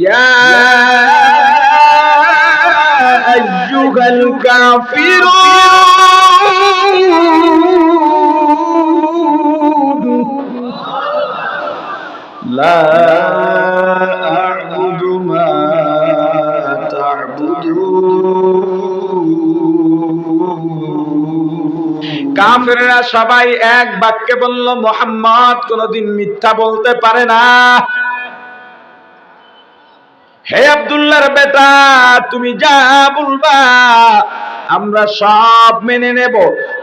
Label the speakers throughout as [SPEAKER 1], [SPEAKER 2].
[SPEAKER 1] ইয়া আইয়ুহাল কাফিরুন লা আ'বুদু মা তা'বুদুন কাফেররা সবাই এক বাক্যে বলল, মোহাম্মদ কোনদিন মিথ্যা বলতে পারে না। হে আব্দুল্লাহর বেটা, তুমি যা বলবা, আমরা সব মেনে নেব।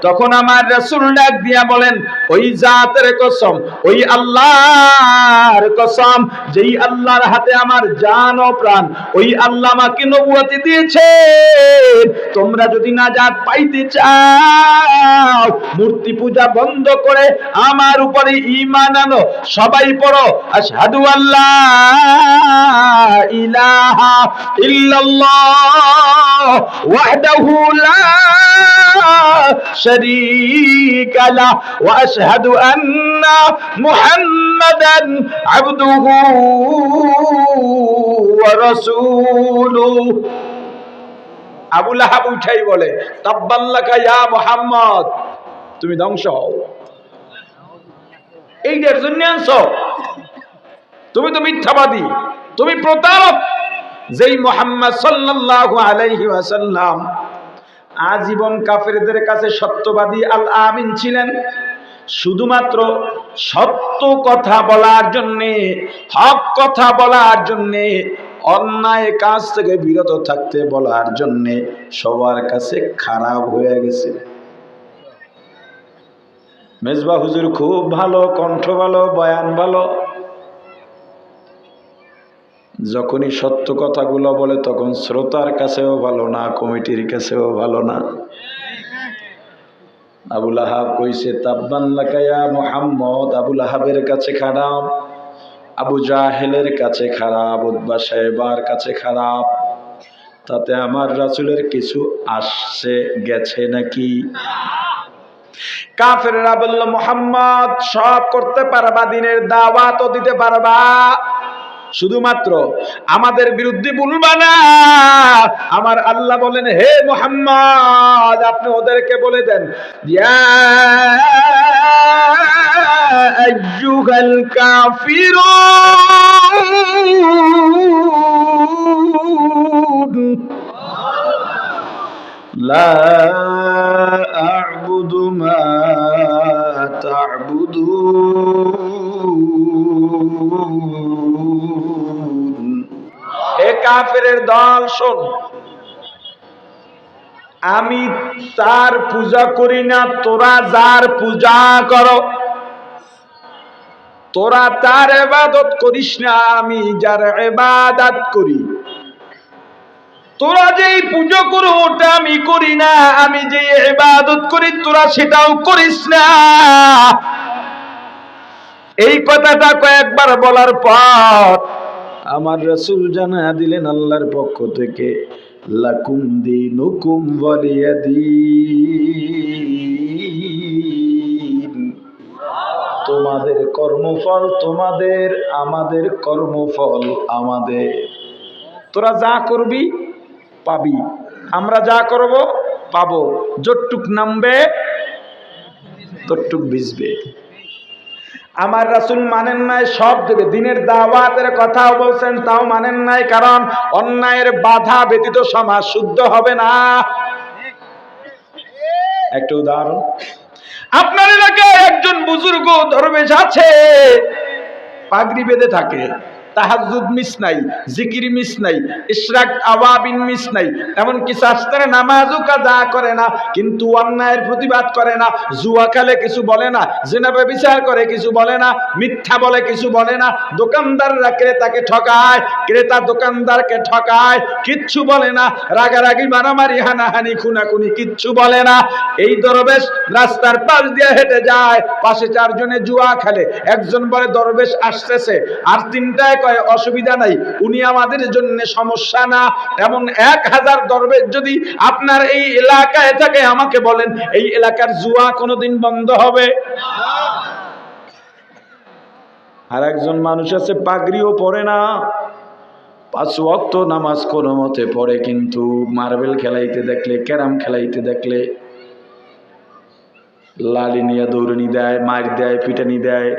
[SPEAKER 1] তখন আমার রসুল ডাক দিয়া বলেন, ওই জাতের কসম, ওই আল্লাহর কসম, যেই আল্লাহর হাতে আমার জান ও প্রাণ, ওই আল্লাহ আমাকে নবুয়াতি দিয়েছে। তোমরা যদি নাজাত পাইতে চাও, মূর্তি পূজা বন্ধ করে আমার উপরে ঈমান আনো। সবাই পড়ো, আশহাদু আল্লাহ ইলাহা ইল্লাল্লাহ, ওয়াহদাহু লা ওয়া আশহাদু আন্না মুহাম্মাদান আবদুহু ওয়া রাসূলুহু। আবু লাহাব উঠাই বলে তাব্বাল্লাকা ইয়া মুহাম্মদ। তুমি ধ্বংস হও। এইটার জন্য তুমি তো মিথ্যাবাদী। তুমি প্রতারক। যেই মোহাম্মদ সাল্লাল্লাহু আলাইহি ওয়াসাল্লাম আজীবন কাফেরদের কাছে সত্যবাদী আল আমিন ছিলেন। শুধুমাত্র সত্য কথা বলার জন্যে, হক কথা বলার জন্যে অন্যায় কাজ থেকে বিরত থাকতে বলার জন্যে সবার কাছে খারাপ হয়ে গেছে। মেজবা হুজুর খুব ভালো, কণ্ঠ ভালো, বয়ান ভালো। যখনই সত্য কথাগুলো বলে তখন শ্রোতার কাছেও ভালো না, কমিটির কাছেও ভালো না। আবুল আহাব কইছে, তাব্বান লাকায়া মোহাম্মদ। আবুল আহাবের কাছে খারাপ আবু জাহেলের কাছে খারাপ উদ্বা সাহেবার কাছে খারাপ। তাতে আমার রাসুলের কিছু আসছে, গেছে নাকি? কাফেররা বলল, মোহাম্মদ, সব করতে পারবা, দিনের দাওয়াতও দিতে পারবা। শুধুমাত্র আমাদের বিরুদ্ধে বলবা না। আমার আল্লাহ বলেন, হে মোহাম্মদ, আপনি ওদেরকে বলে দেন, ইয়া আইয়ুহাল কাফিরুন لا أعبد ما تعبدون এ কাফেরের দল শোন আমি তার পূজা করি না তোরা যার পূজা করো তোরা তার এবাদত করিস না, আমি যার এবাদত করি। তোরা যেই পুজো করো, ওটা আমি করি না, আমি যে ইবাদত করি, তোরা সেটাও করিস না। এই কথাটা কয়েকবার বলার পর আমার রসুল জানা দিলেন আল্লাহর পক্ষ থেকে, লাকুম দিনুকুম ওয়ালিয়াদিন। তোমাদের কর্মফল তোমাদের, আমাদের কর্মফল আমাদের। তোরা যা করবি, পাবি। আমরা যা করব, পাবো। যতটুক নামবে, ততটুক ভিজবে। আমার রাসুল মানেন নাই সব দেবে। দিনের দাওয়াতের কথাও বলছেন, তাও মানেন নাই। কারণ অন্যায়ের বাধা ব্যতীত সমাজ শুদ্ধ হবে না। একটা উদাহরণ। আপনার এলাকায় একজন বুজুর্গ ধর্মে যাচ্ছে পাগড়ি বেঁধে থাকে। তাহাজুদ মিস নাই, জিকির মিস নাই, ইশরাক আওয়াবিন মিস নাই, এমনকি শাস্ত্রে নামাজও কাজা করে না, কিন্তু অন্যায়ের প্রতিবাদ করে না, জুয়া খেলে কিছু বলে না, জেনাবে বিচার করে কিছু বলে না, মিথ্যা বলে কিছু বলে না, দোকানদাররা ক্রেতাকে ঠকায়, ক্রেতা দোকানদারকে ঠকায়, কিচ্ছু বলে না, রাগারাগি, মারামারি, হানাহানি, খুনাখুনি কিচ্ছু বলে না, এই দরবেশ রাস্তার পাশ দিয়ে হেঁটে যায়, পাশে চারজনে জুয়া খেলে, একজন বলে দরবেশ আসতেছে, আর তিনটায় কয়, অসুবিধা নাই, উনি আমাদের জন্য সমস্যা না। এমন এক হাজার দরবেশ যদি আপনার এই এলাকায় থাকে, আমাকে বলেন, এই এলাকার জুয়া কোনোদিন বন্ধ হবে? আর একজন মানুষ আছে, পাগড়িও পরে না। পাঁচ নামাজ কোনো মতে পড়ে, কিন্তু মার্বেল খেলাইতে দেখলে, ক্যারাম খেলাইতে দেখলে, লালি নিয়ে দৌড়নি দেয়, মার দেয়, পিটানি দেয়।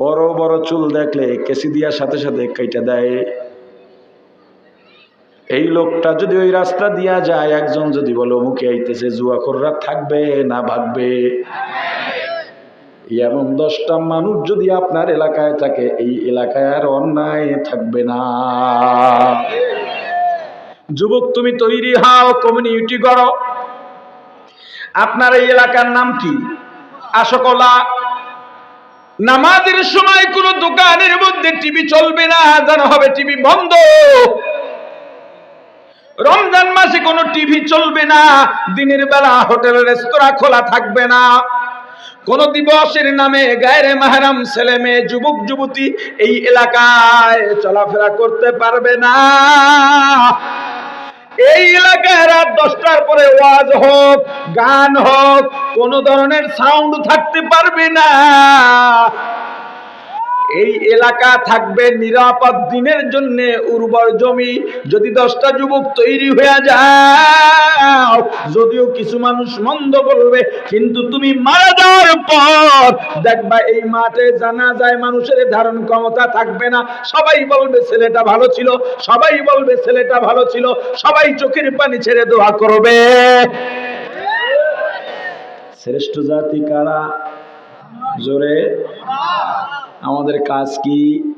[SPEAKER 1] বড় বড় চুল দেখলে কেসি দিয়ার সাথে সাথে কাইটা দেয়। এই লোকটা যদি ওই রাস্তা দিয়া যায়, একজন যদি বলো মুখে আইতেছে জুয়াখোররা থাকবে না ভাগবে? এমন দশটা মানুষ যদি আপনার এলাকায় থাকে, এই এলাকায় আর অন্যায় থাকবে না। যুবক, তুমি তৈরি হও কমিউনিটি করো আপনার এই এলাকার নাম কি? আশকলা নামাজের সময় কোন দোকানের মধ্যে টিভি চলবে না জানা হবে টিভি বন্ধ। রমজান মাসে কোনো টিভি চলবে না, দিনের বেলা হোটেল, রেস্তোরাঁ খোলা থাকবে না। কোন দিবসের নামে গায়ের মাহারাম ছেলে মেয়ে, যুবক, যুবতী এই এলাকায় চলাফেরা করতে পারবে না। এই এলাকায় রাত দশটার পরে ওয়াজ হোক, গান হোক, কোন ধরনের সাউন্ড থাকতে পারবে না। এই এলাকা থাকবে নিরাপদ দিনের জন্য উর্বর জমি। যদি দশটা যুবক তৈরি হয়ে যাও, যদিও কিছু মানুষ মন্দ বলবে, কিন্তু তুমি মারা যাওয়ার পর দেখবা এই মাঠে জানা যায় মানুষের ধারণ ক্ষমতা থাকবে না। সবাই বলবে, ছেলেটা ভালো ছিল। সবাই বলবে, ছেলেটা ভালো ছিল। সবাই চোখের পানি ছেড়ে দোয়া করবে। শ্রেষ্ঠ জাতি কারা? জোরে। আমাদের কাজ কি?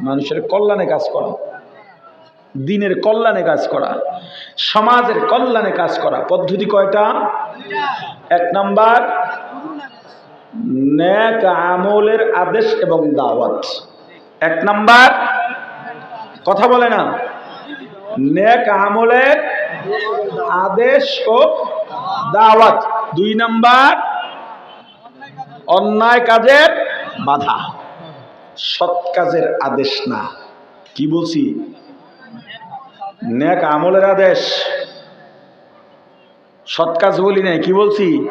[SPEAKER 1] মানুষের কল্যাণে কাজ করা। দিনের কল্যাণে কাজ করা। সমাজের কল্যাণে কাজ করা। পদ্ধতি কয়টা? এক নাম্বার, ন্যাক আমলের আদেশ এবং দাওয়াত। এক নাম্বার, কথা বলে না। ন্যাক আমলের আদেশ ও দাওয়াত। দুই নাম্বার, অন্যায় কাজের বাধা। সৎ কাজের আদেশ না। কি বলছি? ন্যাক আমলের আদেশ। সৎ কাজ বলি নাই, কি বলছি?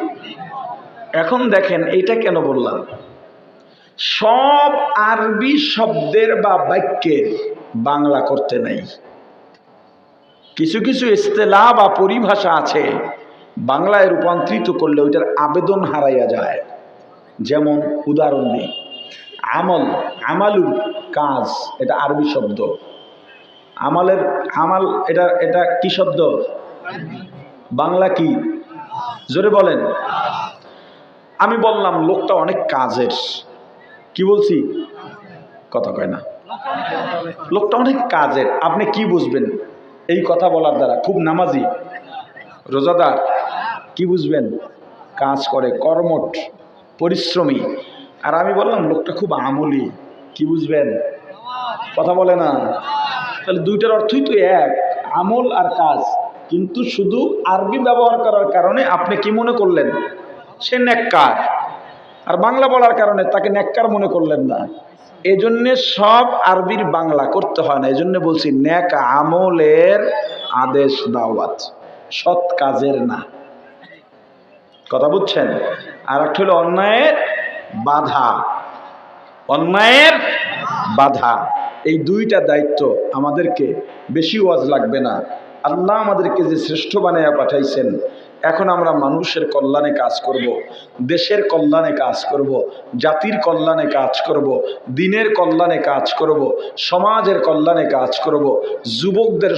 [SPEAKER 1] এখন দেখেন, এইটা কেন বললাম? সব আরবি শব্দের বা বাক্যের বাংলা করতে নাই। কিছু কিছু ইস্তেলা বা পরিভাষা আছে, বাংলায় রূপান্তরিত করলে ওইটার আবেদন হারাইয়া যায়। যেমন, উদাহরণ দিই। আমল আমালু কাজ, এটা আরবি শব্দ। আমালের, আমাল এটা এটা কি শব্দ? বাংলা কি? জোরে বলেন। আমি বললাম, লোকটা অনেক কাজের। কি বলছি? কথা কয় না। লোকটা অনেক কাজের। আপনি কি বুঝবেন? এই কথা বলার দ্বারা খুব নামাজি। রোজাদার, কি বুঝবেন? কাজ করে, কর্মঠ, পরিশ্রমী। আর আমি বললাম, লোকটা খুব আমলি, কি বুঝবেন? কথা বলে না। তাহলে দুইটার অর্থই তো এক, আমল আর কাজ। কিন্তু শুধু আরবি ব্যবহার করার কারণে আপনি কি মনে করলেন? সে নেককার। আর বাংলা বলার কারণে তাকে নেককার মনে করলেন না। এজন্যে সব আরবির বাংলা করতে হয় না। এই এজন্য বলছি, নেক আমলের আদেশ দাওয়াত, সৎ কাজের না। কথা বুঝছেন? আর একটা হলো অন্যায়ের বাধা অন্যায়ের বাধা এই দুইটা দায়িত্ব আমাদেরকে বেশি ওয়াজ লাগবে না আল্লাহ আমাদেরকে যে শ্রেষ্ঠ বানাইয়া পাঠাইছেন এখন আমরা মানুষের কল্যাণে কাজ করব। দেশের কল্যাণে কাজ করব। জাতির কল্যাণে কাজ করব। দিনের কল্যাণে কাজ করব। সমাজের কল্যাণে কাজ করব। যুবকদের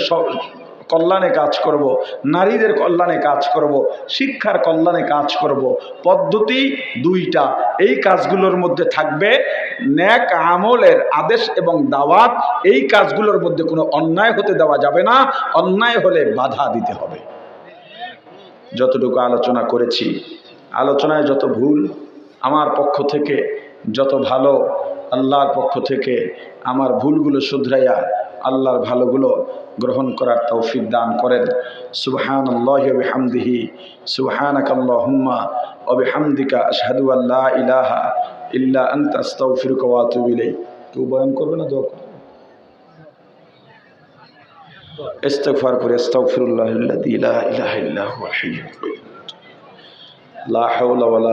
[SPEAKER 1] কল্যাণে কাজ করব। নারীদের কল্যাণে কাজ করব। শিক্ষার কল্যাণে কাজ করব। পদ্ধতি দুইটা এই কাজগুলোর মধ্যে থাকবে ন্যাক আমলের আদেশ এবং দাওয়াত এই কাজগুলোর মধ্যে কোনো অন্যায় হতে দেওয়া যাবে না অন্যায় হলে বাধা দিতে হবে যতটুকু আলোচনা করেছি, আলোচনায় যত ভুল, আমার পক্ষ থেকে যত ভালো, আল্লাহর পক্ষ থেকে আমার ভুলগুলো শুধরাইয়া আল্লাহর ভালোগুলো গ্রহণ করার তৌফিক দান করেন। সুবহান আল্লাহামদিহি সুবহানাকাল্লাহুম্মা অবিহামদিকা আশহাদু আল্লাহ ইলাহা ইল্লা আন্তা, আস্তাগফিরুকা ওয়া আতুবু ইলাইক। কেউ বয়ান করবে না, দোয়া করবে? করে আস্তাগফিরুল্লাহ আল্লাযী লা ইলাহা ইল্লা হুয়াল হাইয়্যুল কাইয়্যুম। লা হাওলা ওয়ালা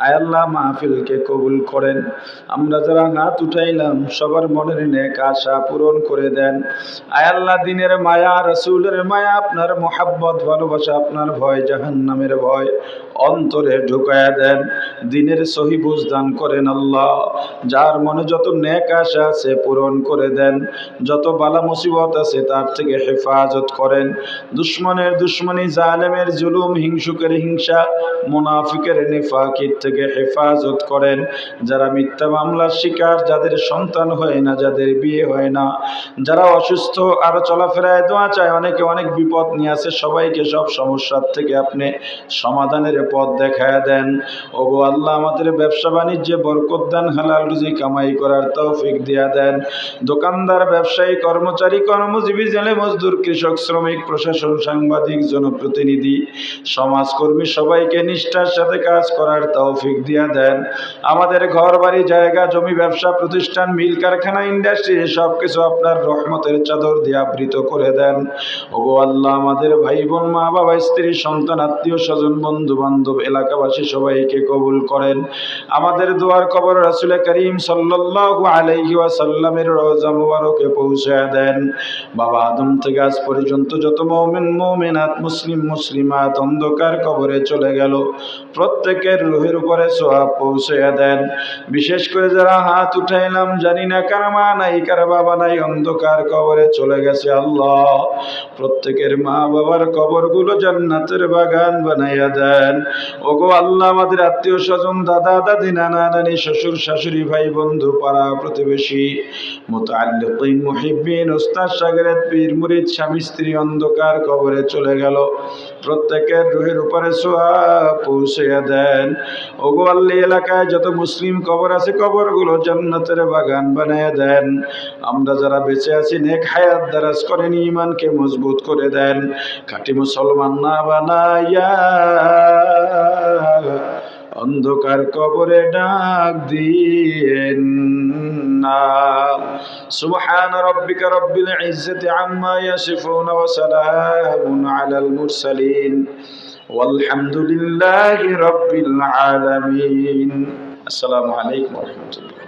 [SPEAKER 1] আল্লাহ মাহফিলকে কবুল করেন। আমরা যারা হাত উঠাইলাম, সবার মনের নেক আশা পূরণ করে দেন। আয়াল্লাহ দিনের মায়া, রসুলের মায়া, আপনার মোহাব্বত, ভালোবাসা, আপনার ভয়, জাহান্নামের ভয় অন্তরে ঢুকায়া দেন। দিনের সহি দান করেন আল্লাহ। যার মনে যত নেক আশা আছে পূরণ করে দেন। যত বালা মুসিবত আছে তার থেকে হেফাজত করেন। দুশ্মনের দুশ্মনী, জালেমের জুলুম, হিংসুকের হিংসা, মুনাফিকের নিফাকির থেকে হেফাজত করেন। যারা মিথ্যা মামলার শিকার, যাদের সন্তান হয় না, যাদের বিয়ে হয় না। যারা অসুস্থ, আরও চলাফেরায় দোয়া চায়, অনেকে অনেক বিপদ নিয়ে আসে। সবাইকে সব সমস্যার থেকে আপনি সমাধানের পথ দেখায় দেন। ওগো আল্লাহ, আমাদের ব্যবসা বাণিজ্যে বরকত হালাল রুজি কামাই করার তৌফিক দিয়া দেন। দোকানদার, ব্যবসায়ী, কর্মচারী, কর্মজীবী, জেলে মজদুর, কৃষক, শ্রমিক, প্রশাসন, সাংবাদিক, জনপ্রতিনিধি, সমাজকর্মী, সবাইকে নিষ্ঠার সাথে কাজ করার তৌফিক দিয়া দেন। আমাদের ঘর বাড়ি জায়গা, জমি, ব্যবসা, প্রতিষ্ঠান, মিল, কারখানা ইন্ডাস্ট্রি সব কিছু আপনার রহমতের চাদর দিয়ে আবৃত করে দেন। ওগো আল্লাহ, আমাদের ভাই বোন মা বাবা স্ত্রী, সন্তান, আত্মীয়, স্বজন বন্ধু বান্ধব এলাকাবাসী সবাইকে কবুল করেন। আমাদের দোয়ার কবর রাসুল করিম সাল্লাল্লাহু আলাইহি ওয়াসাল্লামের রওজা মুবারকে পৌঁছে দেন। বাবা আদম থেকে আজ পর্যন্ত যত মুমিন, মুমিনাত, মুসলিম, মুসলিমাত অন্ধকার কবরে চলে গেল। প্রত্যেকের রুহের উপরে সোয়াব পৌঁছে দেন। বিশেষ করে যারা হাত উঠাইলাম, জানি না কার মা নাই, কার বাবা নাই, অন্ধকার কবরে চলে গেছে আল্লাহ। প্রত্যেকের মা বাবার কবরগুলো জান্নাতের বাগান বানাইয়া দেন। ওগো আল্লাহ, আমাদের আত্মীয় স্বজন দাদা, দাদি, নানা, নানি, শ্বশুর, শাশুড়ি, ভাই, বন্ধু, পাড়া, প্রতিবেশী, মুতাআল্লিকিন, মুহিব্বিন উস্তাদ শাগরেদ পীর, মুরিদ, স্বামী, স্ত্রী, অন্ধকার কবরে চলে গেল। প্রত্যেকের রুহের উপরে সোয়া পৌঁছে দেন। ওগোয়াল্লি এলাকায় যত মুসলিম কবর আছে, কবরগুলো জান্নাতের বাগান বানিয়ে দেন। আমরা যারা বেঁচে আছি, নেক হায়াত দারাজ করেন ইমানকে মজবুত করে দেন। খাঁটি মুসলমান না বানাইয়া অন্ধকার কবরে ডাক দিয়েন না সুবহান রাব্বিকা রব্বিল ইজ্জাতি আম্মা ইয়াসিফুন ওয়া সালামুন আলাল মুরসালিন والحمد لله رب العالمين السلام عليكم ورحمة الله